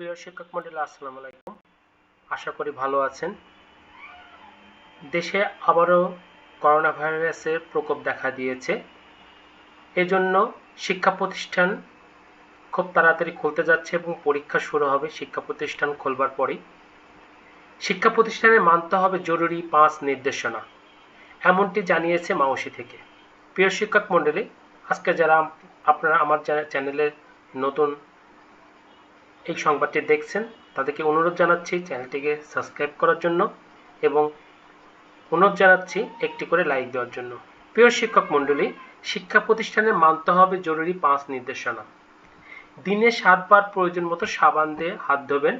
প্রিয় শিক্ষক মন্ডলী, আসসালামু আলাইকুম। আশা করি ভালো আছেন। দেশে আবারও করোনা ভাইরাসের প্রকোপ দেখা দিয়েছে। এজন্য শিক্ষা প্রতিষ্ঠান খুব তাড়াতাড়ি খুলতে যাচ্ছে এবং পরীক্ষা শুরু হবে শিক্ষা প্রতিষ্ঠান খোলবার শিক্ষা প্রতিষ্ঠানে মানতে হবে জরুরি পাঁচ নির্দেশনা। এমনটি জানিয়েছে মাওসি থেকে। প্রিয় শিক্ষক মন্ডলী, আজকে যারা আপনারা আমার চ্যানেলের নতুন এই সংবাদটি দেখছেন, তাদেরকে অনুরোধ জানাচ্ছি চ্যানেলটিকে সাবস্ক্রাইব করার জন্য এবং অনুরোধ জানাচ্ছি একটি করে লাইক দেওয়ার জন্য। প্রিয় শিক্ষক মণ্ডলী, শিক্ষা প্রতিষ্ঠানে মানতে হবে জরুরি পাঁচ নির্দেশনা। দিনে সাতবার প্রয়োজন মতো সাবান দিয়ে হাত ধোবেন,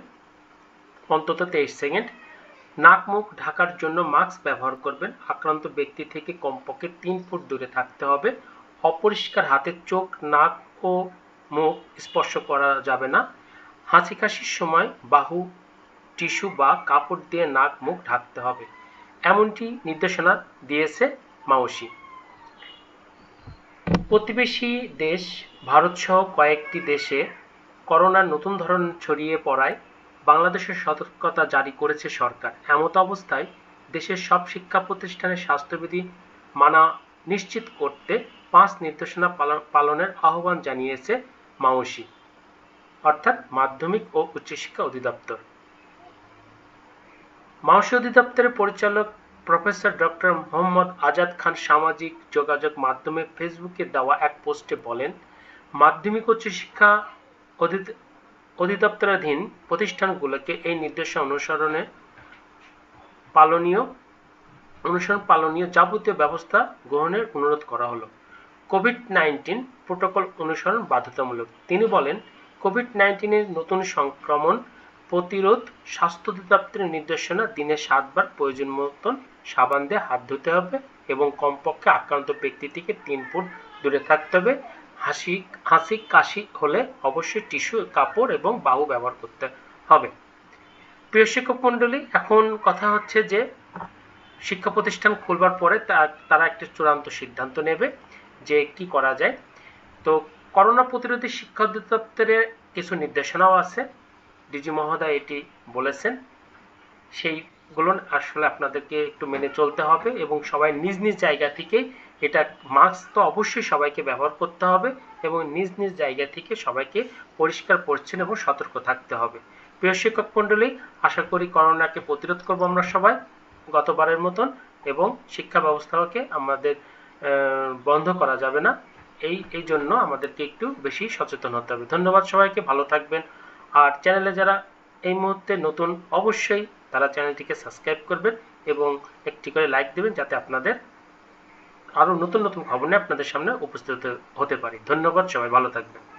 অন্তত তেইশ সেকেন্ড। নাক মুখ ঢাকার জন্য মাস্ক ব্যবহার করবেন। আক্রান্ত ব্যক্তি থেকে কমপক্ষে তিন ফুট দূরে থাকতে হবে। অপরিষ্কার হাতে চোখ, নাক ও মুখ স্পর্শ করা যাবে না। হাঁচি কাশির সময় বাহু, টিস্যু বা কাপড় দিয়ে নাক, মুখ ঢাকতে হবে। এমনটি নির্দেশনা দিয়েছে মাওসি প্রতিবেশী দেশ ভারতসহ কয়েকটি দেশে করোনার নতুন ধরন ছড়িয়ে পড়ায় বাংলাদেশের সতর্কতা জারি করেছে সরকার। এমত অবস্থায় দেশের সব শিক্ষা প্রতিষ্ঠানের স্বাস্থ্যবিধি মানা নিশ্চিত করতে পাঁচ নির্দেশনা পালনের আহ্বান জানিয়েছে মাওসি অর্থাৎ মাধ্যমিক ও উচ্চশিক্ষা অধিদপ্তর। মাওসি অধিদপ্তরের পরিচালক প্রফেসর ডক্টর মোহাম্মদ আজাদ খান সামাজিক যোগাযোগ মাধ্যমে ফেসবুকে দেওয়া এক পোস্টে বলেন, মাধ্যমিক উচ্চশিক্ষা অধিদপ্তরাধীন প্রতিষ্ঠানগুলোকে এই নির্দেশ অনুসরণে পালনীয়, অনুসরণ পালনীয় যাবতীয় ব্যবস্থা গ্রহণের অনুরোধ করা হলো। কোভিড নাইন্টিন প্রোটোকল অনুসরণ বাধ্যতামূলক। তিনি বলেন কোভিড নাইন্টিনের নতুন সংক্রমণ প্রতিরোধ, স্বাস্থ্য অধিদপ্তরের নির্দেশনা, দিনে সাতবার প্রয়োজন মতন সাবান দিয়ে হাত ধুতে হবে এবং কমপক্ষে আক্রান্ত ব্যক্তি থেকে তিন ফুট দূরে থাকতে হবে। হাসি হাসি, কাশি হলে অবশ্যই টিস্যু, কাপড় এবং বাহু ব্যবহার করতে হবে। প্রিয় শিক্ষক মণ্ডলী, এখন কথা হচ্ছে যে শিক্ষা প্রতিষ্ঠান খুলবার পরে তারা একটা চূড়ান্ত সিদ্ধান্ত নেবে যে কি করা যায়। তো করোনা প্রতিরোধী শিক্ষা অধিদপ্তরের কিছু নির্দেশনাও আছে। ডিজি মহোদয় এটি বলেছেন। সেইগুলো আসলে আপনাদেরকে একটু মেনে চলতে হবে এবং সবাই নিজ নিজ জায়গা থেকে এটা মাস্ক তো অবশ্যই সবাইকে ব্যবহার করতে হবে এবং নিজ নিজ জায়গা থেকে সবাইকে পরিষ্কার, পরিচ্ছন্ন এবং সতর্ক থাকতে হবে। প্রিয় শিক্ষক মণ্ডলী, আশা করি করোনাকে প্রতিরোধ করব আমরা সবাই গতবারের মতন এবং শিক্ষা ব্যবস্থাকে আমাদের বন্ধ করা যাবে না। এই এই জন্য আমাদেরকে একটু বেশি সচেতন হতে হবে। ধন্যবাদ সবাইকে, ভালো থাকবেন। আর চ্যানেলে যারা এই মুহূর্তে নতুন, অবশ্যই তারা চ্যানেলটিকে সাবস্ক্রাইব করবেন এবং একটি করে লাইক দেবেন যাতে আপনাদের আরও নতুন নতুন খবর নিয়ে আপনাদের সামনে উপস্থিত হতে পারি। ধন্যবাদ, সবাই ভালো থাকবেন।